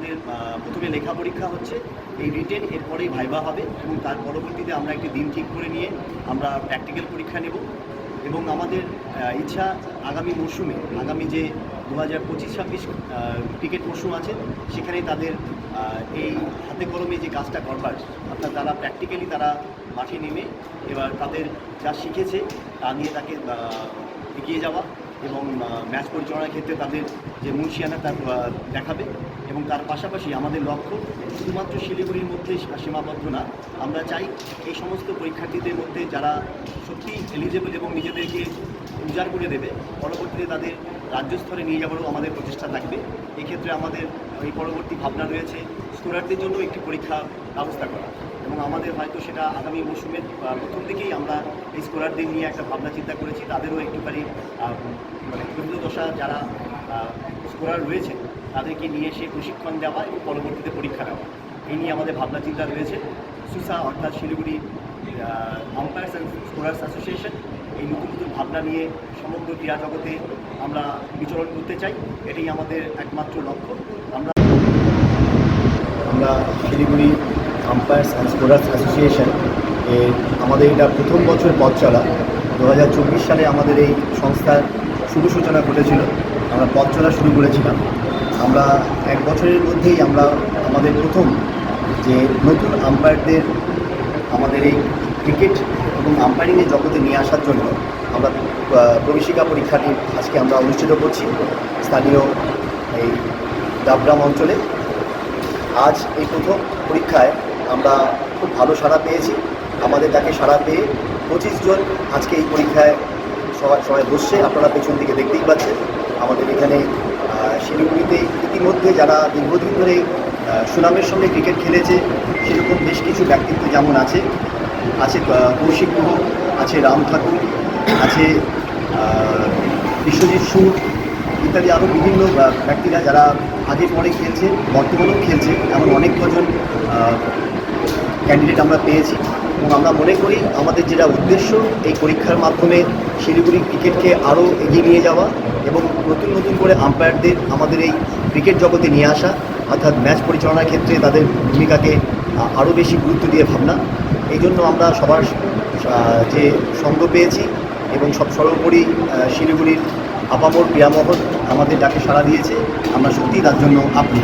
আমাদের প্রথমে লেখা পরীক্ষা হচ্ছে, এই রিটেন এরপরেই ভাইবা হবে এবং তার পরবর্তীতে আমরা একটি দিন ঠিক করে নিয়ে আমরা প্র্যাকটিক্যাল পরীক্ষা নেব। এবং আমাদের ইচ্ছা আগামী মরশুমে, আগামী যে দু হাজার পঁচিশ ছাব্বিশ ক্রিকেট মরশুম আছে সেখানে তাদের এই হাতে কলমে যে কাজটা করবার, অর্থাৎ তারা প্র্যাকটিক্যালি তারা মাঠে নেমে এবার তাদের যা শিখেছে তা নিয়ে তাকে এগিয়ে যাওয়া। এবং ম্যাচ পরিচালনার ক্ষেত্রে তাদের যে মুন্সিয়ানা তার দেখাবে এবং তার পাশাপাশি আমাদের লক্ষ্য শুধুমাত্র শিলিগুড়ির মধ্যে সীমাবদ্ধ না, আমরা চাই এই সমস্ত পরীক্ষার্থীদের মধ্যে যারা সত্যি এলিজেবল এবং নিজেদেরকে উজাড় করে দেবে, পরবর্তীতে তাদের রাজ্য স্তরে নিয়ে যাওয়ারও আমাদের প্রচেষ্টা থাকবে। এক্ষেত্রে আমাদের এই পরবর্তী ভাবনা রয়েছে, স্কোরারদের জন্য একটি পরীক্ষা ব্যবস্থা করা। এবং আমাদের হয়তো সেটা আগামী মৌসুমের প্রথম দিকেই আমরা এই স্কোরারদের নিয়ে একটা ভাবনা চিন্তা করেছি। তাদেরও একটুখানি মানে দশা যারা স্কোরার রয়েছে, তাদেরকে নিয়ে এসে প্রশিক্ষণ দেওয়া এবং পরবর্তীতে পরীক্ষা দেওয়া এই নিয়ে আমাদের ভাবনা চিন্তা রয়েছে। সুসা অর্থাৎ Siliguri umpires and scorers association এই নতুন নতুন ভাবনা নিয়ে সমগ্র ক্রীড়া জগতে আমরা বিচরণ করতে চাই। এটাই আমাদের একমাত্র লক্ষ্য। আমরা আমরা Siliguri umpires and scorers association এর আমাদের এটা প্রথম বছর পথ চলা। দু হাজার চব্বিশ সালে আমাদের এই সংস্থার শুভ সূচনা ঘটেছিল। আমরা পথ চলা শুরু করেছিলাম। আমরা এক বছরের মধ্যেই আমরা আমাদের প্রথম যে নতুন আম্পায়ারদের আমাদের এই ক্রিকেট এবং আম্পায়ারিংয়ের জগতে নিয়ে আসার জন্য আমরা প্রবেশিকা পরীক্ষাটি আজকে আমরা অনুষ্ঠিত করছি স্থানীয় এই ডাবগ্রাম অঞ্চলে। আজ এই প্রথম পরীক্ষায় আমরা খুব ভালো সাড়া পেয়েছি। আমাদের তাকে সাড়া পেয়ে পঁচিশ জন আজকে এই পরীক্ষায় সবাই সবাই বসছে, আপনারা পেছন দিকে দেখতেই পাচ্ছেন। আমাদের এখানে শিলিগুড়িতে ইতিমধ্যে যারা দীর্ঘদিন ধরে সুনামের সঙ্গে ক্রিকেট খেলেছে, সেরকম বেশ কিছু ব্যক্তিত্ব যেমন আছে আছে কৌশিক গুহ, আছে রাম ঠাকুর, আছে বিশ্বজিৎ সুর ইত্যাদি আরও বিভিন্ন ব্যক্তিরা যারা আগে পরে খেলছে, বর্তমানেও খেলছে। এমন অনেক কজন ক্যান্ডিডেট আমরা পেয়েছি। এবং আমরা মনে করি আমাদের যেটা উদ্দেশ্য এই পরীক্ষার মাধ্যমে শিলিগুড়ি ক্রিকেটকে আরও এগিয়ে নিয়ে যাওয়া এবং নতুন নতুন করে আম্পায়ারদের আমাদের এই ক্রিকেট জগতে নিয়ে আসা, অর্থাৎ ম্যাচ পরিচালনার ক্ষেত্রে তাদের ভূমিকাকে আরও বেশি গুরুত্ব দিয়ে ভাবনা। এই জন্য আমরা সবার যে সঙ্গ পেয়েছি এবং সব সর্বোপরি শিলিগুড়ির আপামর ক্রীড়ামহল আমাদের ডাকে সাড়া দিয়েছে। আমরা সত্যিই তার জন্য আপনি